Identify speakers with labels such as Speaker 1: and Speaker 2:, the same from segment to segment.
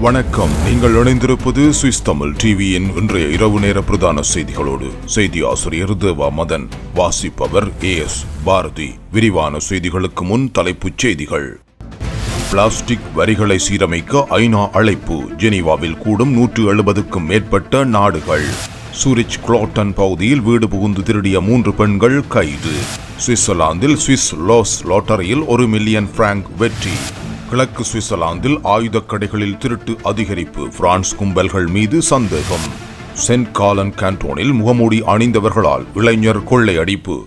Speaker 1: வணக்கம். நீங்கள் இணைந்திருப்பது சுவிஸ் தமிழ் டிவியின் இன்றைய இரவு நேர பிரதான செய்திகளோடு செய்தி ஆசிரியர் தேவா மதன் வாசிப்பவர் ஏ எஸ் பாரதி. விரிவான செய்திகளுக்கு முன் தலைப்புச் செய்திகள். பிளாஸ்டிக் வரிகளை சீரமைக்க ஐநா அழைப்பு ஜெனீவாவில் கூடும் நூற்று எழுபதுக்கும் மேற்பட்ட நாடுகள். சூரிச் குளோட்டன் பகுதியில் வீடு புகுந்து திருடிய மூன்று பெண்கள் கைது. சுவிட்சர்லாந்தில் சுவிஸ் லாஸ் லாட்டரியில் ஒரு மில்லியன் பிராங்க் வெற்றி. கிழக்கு சுவிட்சர்லாந்தில் ஆயுதக் கடைகளில் திருட்டு அதிகரிப்பு. பிரான்ஸ் கும்பல்கள் மீது சந்தேகம். சென்ட் காலன் கேண்டோனில் முகமூடி அணிந்தவர்களால் இளைஞர் கொள்ளையடிப்பு.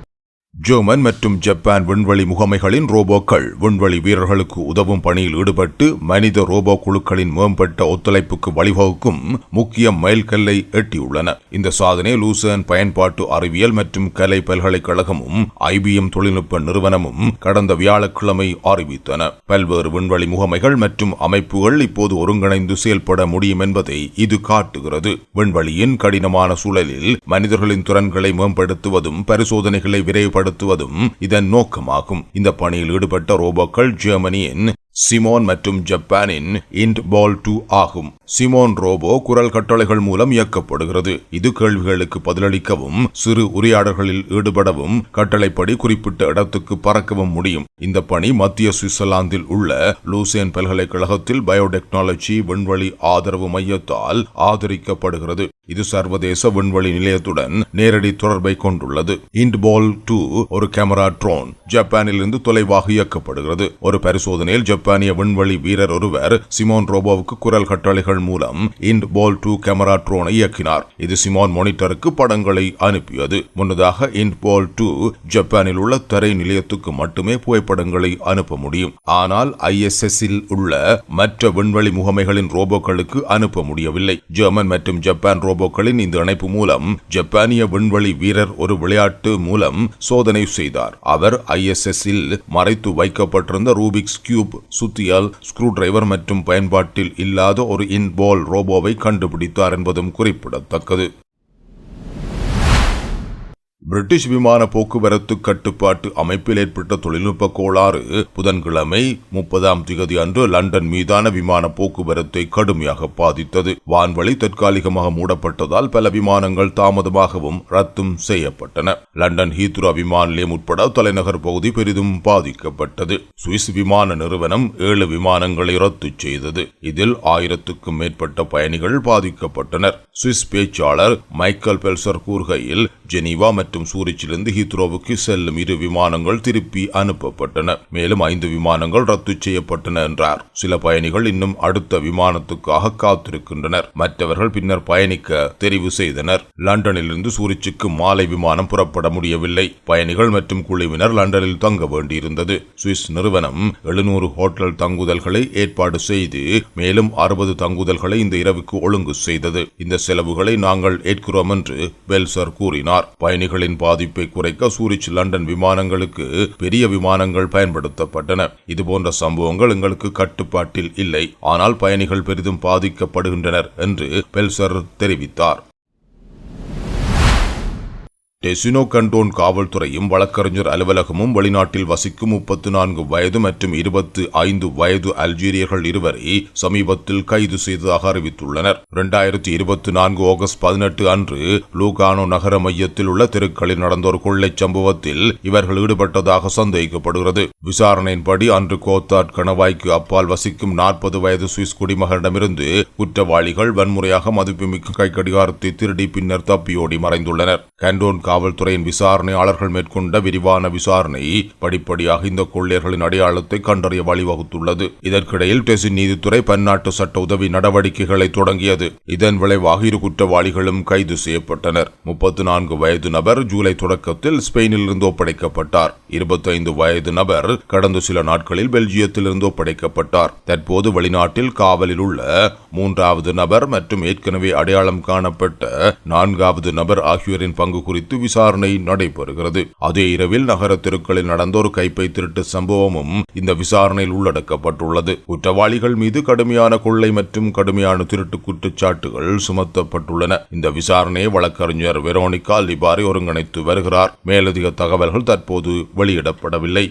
Speaker 1: ஜெர்மன் மற்றும் ஜப்பான் விண்வெளி முகமைகளின் ரோபோக்கள் விண்வெளி வீரர்களுக்கு உதவும் பணியில் ஈடுபட்டு மனித ரோபோ குழுக்களின் மேம்பட்ட ஒத்துழைப்புக்கு வழிவகுக்கும் முக்கிய மைல்கல்லை எட்டியுள்ளன. இந்த சாதனை லூசன் பயன்பாட்டு அறிவியல் மற்றும் கலை பல்கலைக்கழகமும் ஐபிஎம் தொழில்நுட்ப நிறுவனமும் கடந்த வியாழக்கிழமை அறிவித்தன. பல்வேறு விண்வெளி முகமைகள் மற்றும் அமைப்புகள் இப்போது ஒருங்கிணைந்து செயல்பட முடியும் என்பதை இது காட்டுகிறது. விண்வெளியின் கடினமான சூழலில் மனிதர்களின் திறன்களை மேம்படுத்துவதும் பரிசோதனைகளை விரைவுபடுத்த செயல்படுத்துவதும் இதன் நோக்கமாகும். இந்த பணியில் ஈடுபட்ட ரோபோக்கள் ஜெர்மனியின் சிமோன் மற்றும் ஜப்பானின் இன்ட் பால் டூ ஆகும். சிமோன் ரோபோ குரல் கட்டளைகள் மூலம் இயக்கப்படுகிறது. இது கேள்விகளுக்கு பதிலளிக்கவும் சிறு உரையாடல்களில் ஈடுபடவும் கட்டளைப்படி குறிப்பிட்ட இடத்துக்கு பறக்கவும் முடியும். இந்த பணி மத்திய சுவிட்சர்லாந்தில் உள்ள லூசேன் பல்கலைக்கழகத்தில் பயோடெக்னாலஜி விண்வெளி ஆதரவு மையத்தால் ஆதரிக்கப்படுகிறது. இது சர்வதேச விண்வெளி நிலையத்துடன் நேரடி தொடர்பை கொண்டுள்ளது. இண்ட்பால் டூ ஒரு கேமரா ட்ரோன் ஜப்பானிலிருந்து தொலைவாக இயக்கப்படுகிறது. ஒரு பரிசோதனையில் ஜப்பானிய விண்வெளி வீரர் ஒருவர் சிமோன் ரோபோவுக்கு குரல் கட்டளைகள் மூலம் இண்ட் பால் டூ கேமரா ட்ரோனை இயக்கினார். இது சிமான் மானிட்டருக்கு படங்களை அனுப்பியது. முன்னதாக இண்ட் பால் டூ ஜப்பானில் உள்ள திரை நிலையத்துக்கு மட்டுமே புகைப்படங்களை அனுப்ப முடியும். ஆனால் ஐஎஸ்எஸ் உள்ள மற்ற விண்வெளி முகமைகளின் ரோபோக்களுக்கு அனுப்ப முடியவில்லை. ஜெர்மன் மற்றும் ஜப்பான் ரோபோக்களின் இந்த இணைப்பு மூலம் ஜப்பானிய விண்வெளி வீரர் ஒரு விளையாட்டு மூலம் சோதனை செய்தார். அவர் ஐஎஸ்எஸ் மறைத்து வைக்கப்பட்டிருந்த ரூபிக்ஸ் கியூப் சுத்தியால் ஸ்க்ரூ டிரைவர் மற்றும் பயன்பாட்டில் இல்லாத ஒரு இன் பால் ரோபோவை கண்டுபிடித்தார் என்பதும் குறிப்பிடத்தக்கது. பிரிட்டிஷ் விமான போக்குவரத்து கட்டுப்பாட்டு அமைப்பில் ஏற்பட்ட தொழில்நுட்ப கோளாறு புதன்கிழமை முப்பதாம் திகதி அன்று லண்டன் மீதான விமான போக்குவரத்தை கடுமையாக பாதித்தது. வான்வழி தற்காலிகமாக மூடப்பட்டதால் பல விமானங்கள் தாமதமாகவும் ரத்தும் செய்யப்பட்டன. லண்டன் ஹீத்ரோ விமான நிலையம் உட்பட தலைநகர் பகுதி பெரிதும் பாதிக்கப்பட்டது. சுவிஸ் விமான நிறுவனம் ஏழு விமானங்களை ரத்து செய்தது. இதில் ஆயிரத்துக்கும் மேற்பட்ட பயணிகள் பாதிக்கப்பட்டனர். சுவிஸ் பேச்சாளர் மைக்கேல் பெல்சர் கூறுகையில் ஜெனீவா மற்றும் சூரிச்சிலிருந்து ஹீத்ரோவுக்கு செல்லும் இரு விமானங்கள் திருப்பி அனுப்பப்பட்டன. மேலும் ஐந்து விமானங்கள் ரத்து செய்யப்பட்டன என்றார். சில பயணிகள் இன்னும் அடுத்த விமானத்துக்காக காத்திருக்கின்றனர். மற்றவர்கள் பின்னர் பயணிக்க தெரிவு செய்தனர். லண்டனிலிருந்து சூரிச்சுக்கு மாலை விமானம் புறப்பட முடியவில்லை. பயணிகள் மற்றும் குழுவினர் லண்டனில் தங்க வேண்டியிருந்தது. சுவிஸ் நிறுவனம் எழுநூறு ஹோட்டல் தங்குதல்களை ஏற்பாடு செய்து மேலும் அறுபது தங்குதல்களை இந்த இரவுக்கு ஒழுங்கு செய்தது. இந்த செலவுகளை நாங்கள் ஏற்கிறோம் என்று பெல்சர் கூறினார். பயணிகள் விமானங்களின் பாதிப்பை குறைக்க சூரிச் லண்டன் விமானங்களுக்கு பெரிய விமானங்கள் பயன்படுத்தப்பட்டன. இதுபோன்ற சம்பவங்கள் எங்களுக்கு கட்டுப்பாட்டில் இல்லை. ஆனால் பயணிகள் பெரிதும் பாதிக்கப்படுகின்றனர் என்று பெல்சர் தெரிவித்தார். டெசினோ கண்டோன் காவல்துறையும் வழக்கறிஞர் அலுவலகமும் வெளிநாட்டில் வசிக்கும் முப்பத்து நான்கு வயது மற்றும் இருபத்து ஐந்து வயது அல்ஜீரியர்கள் இருவரை சமீபத்தில் கைது செய்ததாக அறிவித்துள்ளனர். இரண்டாயிரத்தி இருபத்தி நான்கு ஆகஸ்ட் பதினெட்டு அன்று லூகானோ நகர மையத்தில் உள்ள தெருக்களில் நடந்த ஒரு கொள்ளைச் சம்பவத்தில் இவர்கள் ஈடுபட்டதாக சந்தேகிக்கப்படுகிறது விசாரணையின்படி அன்று கோத்தாட் கணவாய்க்கு அப்பால் வசிக்கும் நாற்பது வயது சுவிஸ் குடிமகனிடமிருந்து குற்றவாளிகள் வன்முறையாக மதிப்புமிக்க கைக்கடிகாரத்தை திருடி பின்னர் தப்பியோடி மறைந்துள்ளனர். கண்டோன் காவல்துறையின் விசாரணையாளர்கள் மேற்கொண்ட விரிவான விசாரணை படிப்படியாக இந்த கொள்ளையர்களின் அடையாளத்தை கண்டறிய வழிவகுத்துள்ளது. இதற்கிடையில் டெசின் நீதித்துறை பன்னாட்டு சட்ட உதவி நடவடிக்கைகளை தொடங்கியது. இதன் விளைவாக இரு குற்றவாளிகளும் கைது செய்யப்பட்டனர். முப்பத்தி நான்கு வயது நபர் ஜூலை தொடக்கத்தில் ஸ்பெயினில் இருந்து ஒப்படைக்கப்பட்டார். இருபத்தைந்து வயது நபர் கடந்த சில நாட்களில் பெல்ஜியத்தில் இருந்து ஒப்படைக்கப்பட்டார். தற்போது வெளிநாட்டில் காவலில் உள்ள மூன்றாவது நபர் மற்றும் ஏற்கனவே அடையாளம் காணப்பட்ட நான்காவது நபர் ஆகியோரின் பங்கு குறித்து விசாரணை நடைபெறுகிறது. அதே இரவில் நகர தெருக்களில் நடந்த ஒரு கைப்பை திருட்டு சம்பவமும் இந்த விசாரணையில் உள்ளடக்கப்பட்டுள்ளது. குற்றவாளிகள் மீது கடுமையான கொள்ளை மற்றும் கடுமையான திருட்டு குற்றச்சாட்டுகள் சுமத்தப்பட்டுள்ளன. இந்த விசாரணையை வழக்கறிஞர் வெரோனிகா லிபாரி ஒருங்கிணைத்து வருகிறார். மேலதிக தகவல்கள் தற்போது வெளியிடப்படவில்லை.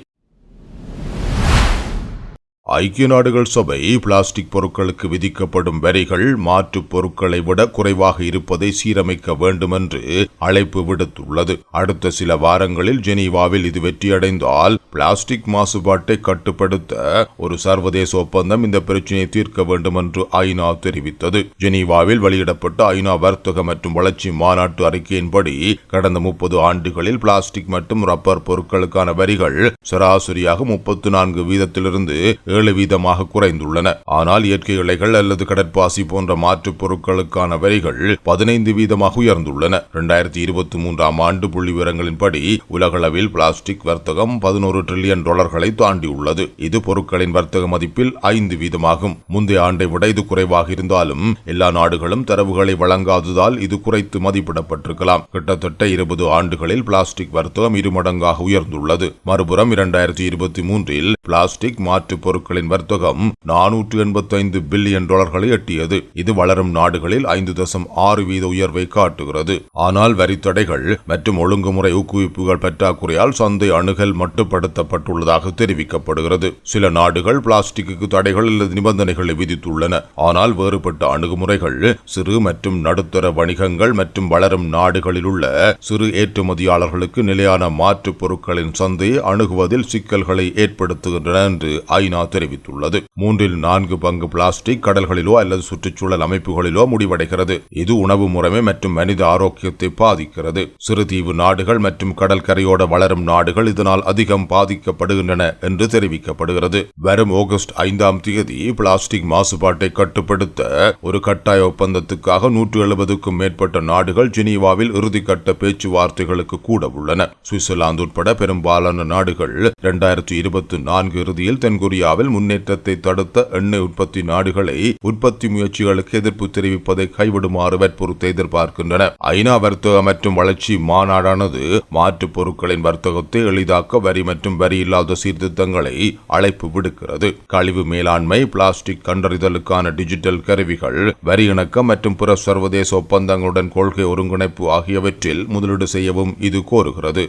Speaker 1: ஐக்கிய நாடுகள் சபை பிளாஸ்டிக் பொருட்களுக்கு விதிக்கப்படும் வரிகள் மாற்றுப் பொருட்களை விட குறைவாக இருப்பதை சீரமைக்க வேண்டும் என்று அழைப்பு விடுத்துள்ளது. அடுத்த சில வாரங்களில் ஜெனீவாவில் இது வெற்றியடைந்தால் பிளாஸ்டிக் மாசுபாட்டை கட்டுப்படுத்த ஒரு சர்வதேச ஒப்பந்தம் இந்த பிரச்சினையை தீர்க்க வேண்டும் என்று ஐநா தெரிவித்தது. ஜெனீவாவில் வெளியிடப்பட்ட ஐநா வர்த்தக மற்றும் வளர்ச்சி மாநாட்டு அறிக்கையின்படி கடந்த முப்பது ஆண்டுகளில் பிளாஸ்டிக் மற்றும் ரப்பர் பொருட்களுக்கான வரிகள் சராசரியாக முப்பத்து நான்கு வீதத்திலிருந்து ஏழு வீதமாக குறைந்துள்ளன. ஆனால் இயற்கை இலைகள் அல்லது கடற்பாசி போன்ற மாற்றுப் பொருட்களுக்கான வரிகள் பதினைந்து வீதமாக உயர்ந்துள்ளன. இரண்டாயிரத்தி இருபத்தி மூன்றாம் ஆண்டு புள்ளி விவரங்களின்படி உலகளவில் பிளாஸ்டிக் வர்த்தகம் பதினோரு டிரில்லியன் டாலர்களை தாண்டியுள்ளது. இது பொருட்களின் வர்த்தக மதிப்பில் ஐந்து வீதமாகும். முந்தைய ஆண்டை விட இது குறைவாக இருந்தாலும் எல்லா நாடுகளும் தரவுகளை வழங்காததால் இது குறைத்து மதிப்பிடப்பட்டிருக்கலாம். கிட்டத்தட்ட இருபது ஆண்டுகளில் பிளாஸ்டிக் வர்த்தகம் இருமடங்காக உயர்ந்துள்ளது. மறுபுறம் இரண்டாயிரத்தி இருபத்தி மூன்றில் பிளாஸ்டிக் மாற்றுப் பொருட்களின் வர்த்தகம் நானூற்று எண்பத்தைந்து பில்லியன் டாலர்களை எட்டியது. இது வளரும் நாடுகளில் ஐந்து தசம் ஆறு வீத உயர்வை காட்டுகிறது. ஆனால் வரித்தடைகள் மற்றும் ஒழுங்குமுறை ஊக்குவிப்புகள் பற்றாக்குறையால் சந்தை அணுகல் மட்டுப்படுத்த மட்டுப்படுத்தப்பட்டுள்ளதாக தெரிவிக்கப்படுகிறது. சில நாடுகள் பிளாஸ்டிக்கு தடைகள் அல்லது நிபந்தனைகளை விதித்துள்ளன. ஆனால் வேறுபட்ட அணுகுமுறைகள் சிறு மற்றும் நடுத்தர வணிகங்கள் மற்றும் வளரும் நாடுகளில் உள்ள சிறு ஏற்றுமதியாளர்களுக்கு நிலையான மாற்றுப் பொருட்களின் சந்தையை அணுகுவதில் சிக்கல்களை ஏற்படுத்துகின்றன என்று ஐநா தெரிவித்துள்ளது. மூன்றில் நான்கு பங்கு பிளாஸ்டிக் கடல்களிலோ அல்லது சுற்றுச்சூழல் அமைப்புகளிலோ முடிவடைகிறது. இது உணவு முறைமை மற்றும் மனித ஆரோக்கியத்தை பாதிக்கிறது. சிறுதீவு நாடுகள் மற்றும் கடற்கரையோட வளரும் நாடுகள் இதனால் அதிகம் பாதிக்கப்படுகின்றன என்று தெரிவிக்கப்படுகிறது. வரும் ஆகஸ்ட் ஐந்தாம் தேதி பிளாஸ்டிக் மாசுபாட்டை கட்டுப்படுத்த ஒரு கட்டாய ஒப்பந்தத்துக்காக நூற்று எழுபதுக்கும் மேற்பட்ட நாடுகள் ஜெனீவாவில் இறுதிக்கட்ட பேச்சுவார்த்தைகளுக்கு கூட உள்ளன. சுவிட்சர்லாந்து உட்பட பெரும்பாலான நாடுகள் இரண்டாயிரத்தி இருபத்தி நான்கு இறுதியில் தென்கொரியாவில் முன்னேற்றத்தை தடுத்த எண்ணெய் உற்பத்தி நாடுகளை உற்பத்தி முயற்சிகளுக்கு எதிர்ப்பு தெரிவிப்பதை கைவிடுமாறு வற்புறுத்த எதிர்பார்க்கின்றன. ஐநா வர்த்தக மற்றும் வளர்ச்சி மாநாடானது மாற்றுப் பொருட்களின் வர்த்தகத்தை எளிதாக்க வரி மற்றும் வரி இல்லாத சீர்திருத்தங்களை அழைப்பு விடுக்கிறது. கழிவு மேலாண்மை பிளாஸ்டிக் கண்டறிதலுக்கான டிஜிட்டல் கருவிகள் வரி இணக்கம் மற்றும் பிற சர்வதேச ஒப்பந்தங்களுடன் கொள்கை ஒருங்கிணைப்பு ஆகியவற்றில் முதலீடு செய்யவும் இது கோருகிறது.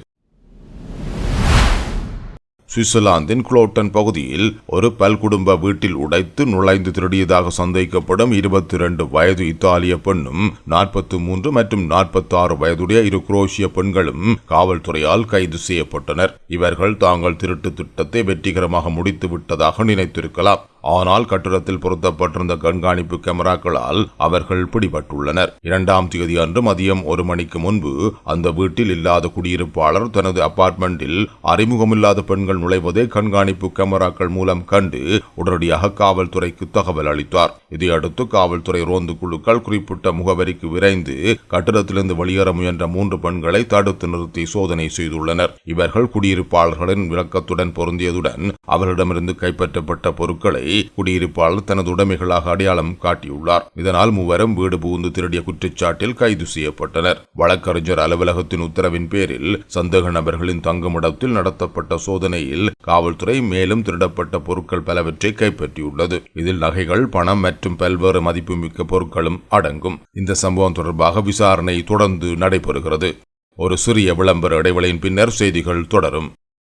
Speaker 1: சுவிட்சர்லாந்தின் குளோட்டன் பகுதியில் ஒரு பல்குடும்ப வீட்டில் உடைத்து நுழைந்து திருடியதாக சந்தேகிக்கப்படும் இருபத்தி இரண்டு வயது இத்தாலிய பெண்ணும் நாற்பத்தி மூன்று மற்றும் நாற்பத்தி ஆறு வயதுடைய இரு குரோஷிய பெண்களும் காவல்துறையால் கைது செய்யப்பட்டனர். இவர்கள் தாங்கள் திருட்டு திட்டத்தை வெற்றிகரமாக முடித்து விட்டதாக நினைத்திருக்கலாம். ஆனால் கட்டிடத்தில் பொருத்தப்பட்டிருந்த கண்காணிப்பு கேமராக்களால் அவர்கள் பிடிபட்டுள்ளனர். இரண்டாம் தேதி அன்று மதியம் ஒரு மணிக்கு முன்பு அந்த வீட்டில் இல்லாத குடியிருப்பாளர் தனது அபார்ட்மெண்டில் அறிமுகமில்லாத பெண்கள் நுழைவதை கண்காணிப்பு கேமராக்கள் மூலம் கண்டு உடனடியாக காவல்துறைக்கு தகவல் அளித்தார். இதையடுத்து காவல்துறை ரோந்து குழுக்கள் குறிப்பிட்ட முகவரிக்கு விரைந்து கட்டிடத்திலிருந்து வெளியேற முயன்ற மூன்று பெண்களை தடுத்து நிறுத்தி சோதனை செய்துள்ளனர். இவர்கள் குடியிருப்பாளர்களின் விளக்கத்துடன் பொருந்தியதுடன் அவர்களிடமிருந்து கைப்பற்றப்பட்ட பொருட்களை குடியிருப்பாளர் தனது உடைமைகளாக அடையாளம் காட்டியுள்ளார். இதனால் மூவரும் வீடு புகுந்து திருடிய குற்றச்சாட்டில் கைது செய்யப்பட்டனர். வழக்கறிஞர் அலுவலகத்தின் உத்தரவின் பேரில் சந்தேக நபர்களின் தங்குமிடத்தில் நடத்தப்பட்ட சோதனையில் காவல்துறை மேலும் திருடப்பட்ட பொருட்கள் பலவற்றை கைப்பற்றியுள்ளது. இதில் நகைகள் பணம் மற்றும் பல்வேறு மதிப்புமிக்க பொருட்களும் அடங்கும். இந்த சம்பவம் தொடர்பாக விசாரணை தொடர்ந்து நடைபெறுகிறது. ஒரு சிறிய விளம்பர இடைவெளியின் பின்னர் செய்திகள் தொடரும்.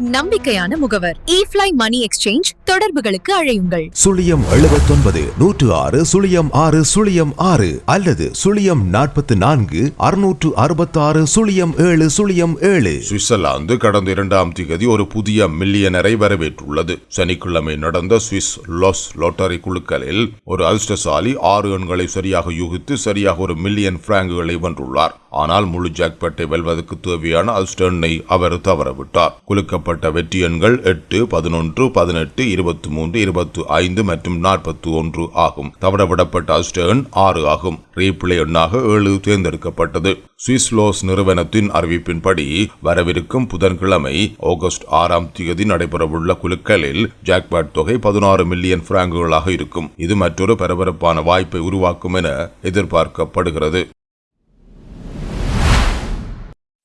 Speaker 2: நம்பிக்கையான முகவர். ஈஃப்ளை மணி எக்ஸ்சேஞ்ச் தொடர்புகளுக்கு அழையுங்கள்.
Speaker 3: சுழியம் எழுபத்தொன்பது நூற்று ஆறு சுழியம் ஆறு சுழியம் ஆறு அல்லது சுழியம் நாற்பத்தி நான்கு அறுநூற்று அறுபத்தாறு சுழியம் ஏழு சுழியம் ஏழு.
Speaker 1: சுவிட்சர்லாந்து கடந்த இரண்டாம் திகதி ஒரு புதிய மில்லியனரை வரவேற்றுள்ளது. சனிக்கிழமை நடந்த சுவிஸ் லாஸ் லாட்டரி குழுக்களில் ஒரு அதிர்ஷ்டசாலி ஆறு எண்களை சரியாக யூகித்து சரியாக ஒரு மில்லியன் பிராங்குகளை வென்றுள்ளார். ஆனால் முழு ஜாக்பேட்டை வெல்வதற்கு தேவையான அல்ஸ்டர்னை அவர் தவறவிட்டார். குலுக்கப்பட்ட வெற்றி எண்கள் எட்டு பதினொன்று பதினெட்டு இருபத்தி மூன்று இருபத்தி ஐந்து மற்றும் நாற்பத்தி ஒன்று ஆகும். தவறவிடப்பட்ட அல்ஸ்டர்ன் ஆறு ஆகும். ரீப்ளே எண்ணாக ஏழு தேர்ந்தெடுக்கப்பட்டது. சுவிஸ் லோஸ் நிறுவனத்தின் அறிவிப்பின்படி வரவிருக்கும் புதன்கிழமை ஆகஸ்ட் ஆறாம் தேதி நடைபெறவுள்ள குலுக்கலில் ஜாக்பேட் தொகை பதினாறு மில்லியன் பிராங்குகளாக இருக்கும். இது மற்றொரு பரபரப்பான வாய்ப்பை உருவாக்கும் என எதிர்பார்க்கப்படுகிறது.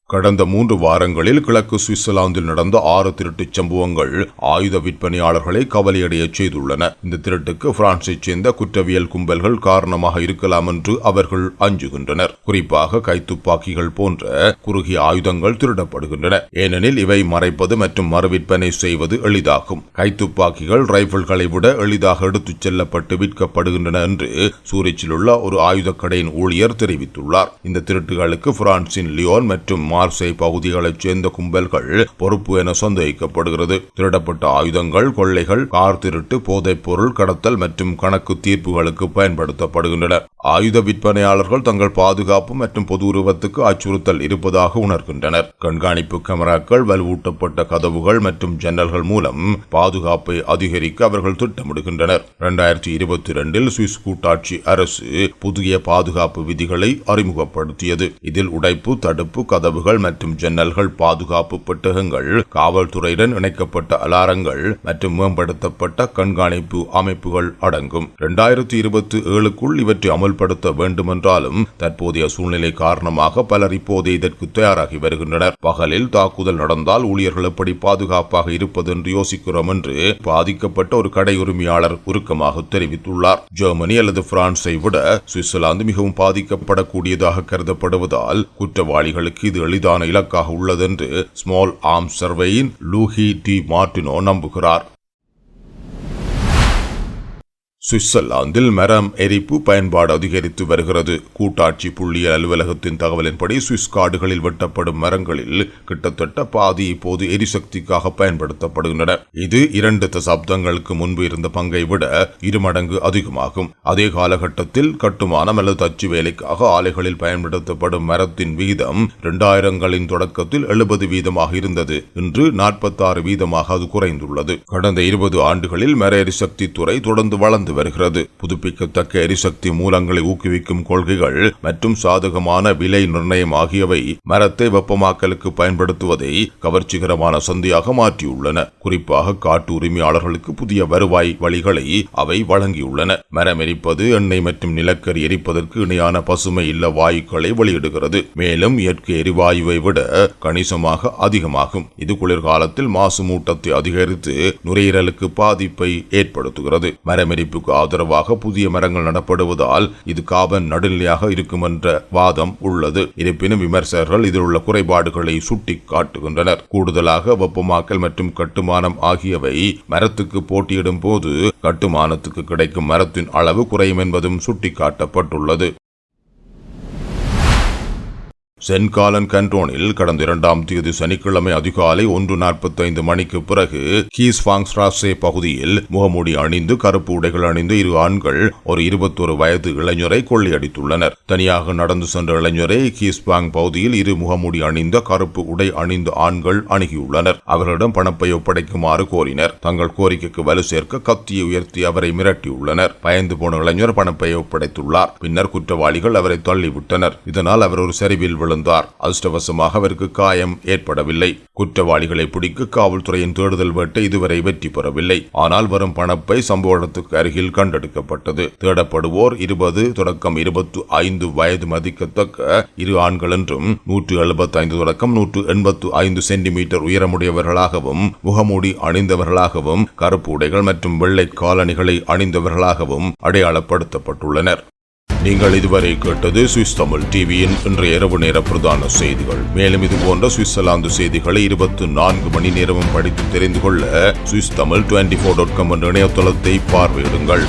Speaker 1: கடந்த மூன்று வாரங்களில் கிழக்கு சுவிட்சர்லாந்தில் நடந்த ஆறு திருட்டுச் சம்பவங்கள் ஆயுத விற்பனையாளர்களை கவலையடையச் செய்துள்ளன. இந்த திருட்டுக்கு பிரான்சைச் சேர்ந்த குற்றவியல் கும்பல்கள் காரணமாக இருக்கலாம் என்று அவர்கள் அஞ்சுகின்றனர். குறிப்பாக கைத்துப்பாக்கிகள் போன்ற குறுகிய ஆயுதங்கள் திருடப்படுகின்றன. ஏனெனில் இவை மறைப்பது மற்றும் மறுவிற்பனை செய்வது எளிதாகும். கைத்துப்பாக்கிகள் ரைபிள்களை விட எளிதாக எடுத்துச் செல்லப்பட்டு விற்கப்படுகின்றன என்று சூரிச்சில் உள்ள ஒரு ஆயுதக்கடையின் ஊழியர் தெரிவித்துள்ளார். இந்த திருட்டுகளுக்கு பிரான்சின் லியோன் மற்றும் மார்சை பகுதிகளைச் சேர்ந்த கும்பல்கள் பொறுப்பு என சந்தேகிக்கப்படுகிறது. திருடப்பட்ட ஆயுதங்கள் கொள்ளைகள் கார் திருட்டு போதைப் பொருள் கடத்தல் மற்றும் கணக்கு தீர்ப்புகளுக்கு பயன்படுத்தப்படுகின்றன. ஆயுத விற்பனையாளர்கள் தங்கள் பாதுகாப்பு மற்றும் பொது உருவத்துக்கு அச்சுறுத்தல் இருப்பதாக உணர்கின்றனர். கண்காணிப்பு கேமராக்கள் வலுவூட்டப்பட்ட கதவுகள் மற்றும் ஜன்னல்கள் மூலம் பாதுகாப்பை அதிகரிக்க அவர்கள் திட்டமிடுகின்றனர். இரண்டாயிரத்தி இருபத்தி இரண்டில் சுவிஸ் கூட்டாட்சி அரசு புதிய பாதுகாப்பு விதிகளை அறிமுகப்படுத்தியது. இதில் உடைப்பு தடுப்பு கதவுகள் மற்றும் ஜன்னல்கள் பாதுகாப்பு பெட்டகங்கள் காவல்துறையுடன் இணைக்கப்பட்ட அலாரங்கள் மற்றும் மேம்படுத்தப்பட்ட கண்காணிப்பு அமைப்புகள் அடங்கும். இரண்டாயிரத்தி இருபத்தி ஏழுக்குள் இவற்றை அமல்படுத்த வேண்டுமென்றாலும் தற்போதைய சூழ்நிலை காரணமாக பலர் இப்போது இதற்கு தயாராகி வருகின்றனர். பகலில் தாக்குதல் நடந்தால் ஊழியர்கள் எப்படி பாதுகாப்பாக இருப்பது என்று யோசிக்கிறோம் என்று பாதிக்கப்பட்ட ஒரு கடை உரிமையாளர் உருக்கமாக தெரிவித்துள்ளார். ஜெர்மனி அல்லது பிரான்ஸை விட சுவிட்சர்லாந்து மிகவும் பாதிக்கப்படக்கூடியதாக கருதப்படுவதால் குற்றவாளிகளுக்கு இது எளிதான இலக்காக உள்ளதென்று ஸ்மால் ஆர்ம் சர்வேயின் லூஹி டி மார்டினோ நம்புகிறார். சுவிட்சர்லாந்தில் மரம் எரிப்பு பயன்பாடு அதிகரித்து வருகிறது. கூட்டாட்சி புள்ளியியல் அலுவலகத்தின் தகவலின்படி சுவிஸ் காடுகளில் வெட்டப்படும் மரங்களில் கிட்டத்தட்ட பாதி இப்போது எரிசக்திக்காக பயன்படுத்தப்படுகின்றன. இது இரண்டு தசாப்தங்களுக்கு முன்பு இருந்த பங்கை விட இரு மடங்கு அதிகமாகும். அதே காலகட்டத்தில் கட்டுமானம் அல்லது தச்சு வேலைக்காக ஆலைகளில் பயன்படுத்தப்படும் மரத்தின் வீதம் இரண்டாயிரங்களின் தொடக்கத்தில் எழுபது வீதமாக இருந்தது. இன்று நாற்பத்தாறு வீதமாக அது குறைந்துள்ளது. கடந்த இருபது ஆண்டுகளில் மர எரிசக்தி துறை தொடர்ந்து வளர்ந்து வருகிறது. புதுப்பிக்கத்தக்க எரிசக்தி மூலங்களை ஊக்குவிக்கும் கொள்கைகள் மற்றும் சாதகமான விலை நிர்ணயம் ஆகியவை மரத்தை வெப்பமாக்கலுக்கு பயன்படுத்துவதை கவர்ச்சிகரமான சந்தையாக மாற்றியுள்ளன. குறிப்பாக காட்டு உரிமையாளர்களுக்கு புதிய வருவாய் வழிகளை அவை வழங்கியுள்ளன. மரம் எரிப்பது எண்ணெய் மற்றும் நிலக்கரி எரிப்பதற்கு இணையான பசுமை இல்ல வாயுக்களை வெளியிடுகிறது. மேலும் இயற்கை எரிவாயுவை விட கணிசமாக அதிகமாகும். இது குளிர்காலத்தில் மாசு மூட்டத்தை அதிகரித்து நுரையீரலுக்கு பாதிப்பை ஏற்படுத்துகிறது. மரமெரிப்புக்கு ஆதரவாக புதிய மரங்கள் நடப்படுவதால் இது காபன் நடுநிலையாக இருக்கும் என்ற வாதம் உள்ளது. இருப்பினும் விமர்சகர்கள் இதில் உள்ள குறைபாடுகளை சுட்டி காட்டுகின்றனர் கூடுதலாக வெப்பமாக்கல் மற்றும் கட்டுமானம் ஆகியவை மரத்துக்கு போட்டியிடும் போது கட்டுமானத்துக்கு கிடைக்கும் மரத்தின் அளவு குறையும் என்பதும் சுட்டிக்காட்டப்பட்டுள்ளது. சென்காலன் கண்டோனில் கடந்த இரண்டாம் தேதி சனிக்கிழமை அதிகாலை ஒன்று நாற்பத்தைந்து மணிக்கு பிறகு கீஸ் ஃபாங்ஸ்ராசே பகுதியில் முகமூடி அணிந்து கருப்பு உடைகள் அணிந்த இரு ஆண்கள் ஒரு இருபத்தொரு வயது இளைஞரை கொள்ளையடித்துள்ளனர். தனியாக நடந்து சென்ற இளைஞரை கீஸ்பாங் பகுதியில் இரு முகமூடி அணிந்த கருப்பு உடை அணிந்த ஆண்கள் அணுகியுள்ளனர். அவர்களிடம் பணப்பை ஒப்படைக்குமாறு கோரினர். தங்கள் கோரிக்கைக்கு வலு சேர்க்க கத்தியை உயர்த்தி அவரை மிரட்டியுள்ளனர். பயந்து போன இளைஞர் பணப்பை ஒப்படைத்துள்ளார். பின்னர் குற்றவாளிகள் அவரை தள்ளிவிட்டனர். இதனால் அவர் ஒரு சரிவில் விழுந்தார். அதிர்ஷ்டவசமாக அவருக்கு காயம் ஏற்படவில்லை. குற்றவாளிகளை பிடிக்க காவல்துறையின் தேடுதல் வேட்டை இதுவரை வெற்றி பெறவில்லை. ஆனால் வரும் பணப்பை சம்பவ இடத்துக்கு அருகில் கண்டெடுக்கப்பட்டது. தேடப்படுவோர் இருபது தொடக்கம் இருபத்து ஐந்து வயது மதிக்கத்தக்க இரு ஆண்கள் என்றும் நூற்று எழுபத்தி ஐந்து தொடக்கம் நூற்று எண்பத்து ஐந்து சென்டிமீட்டர் உயரமுடையவர்களாகவும் முகமூடி அணிந்தவர்களாகவும் கருப்பு உடைகள் மற்றும் வெள்ளை காலணிகளை அணிந்தவர்களாகவும் அடையாளப்படுத்தப்பட்டுள்ளனர். நீங்கள் இதுவரை கேட்டது சுவிஸ் தமிழ் டிவியின் இன்றைய இரவு நேர பிரதான செய்திகள். மேலும் இது போன்ற சுவிட்சர்லாந்து செய்திகளை இருபத்தி நான்கு மணி நேரமும் படித்து தெரிந்து கொள்ள Swiss Tamil twenty four dot com என்ற இணையதளத்தை பார்வையிடுங்கள்.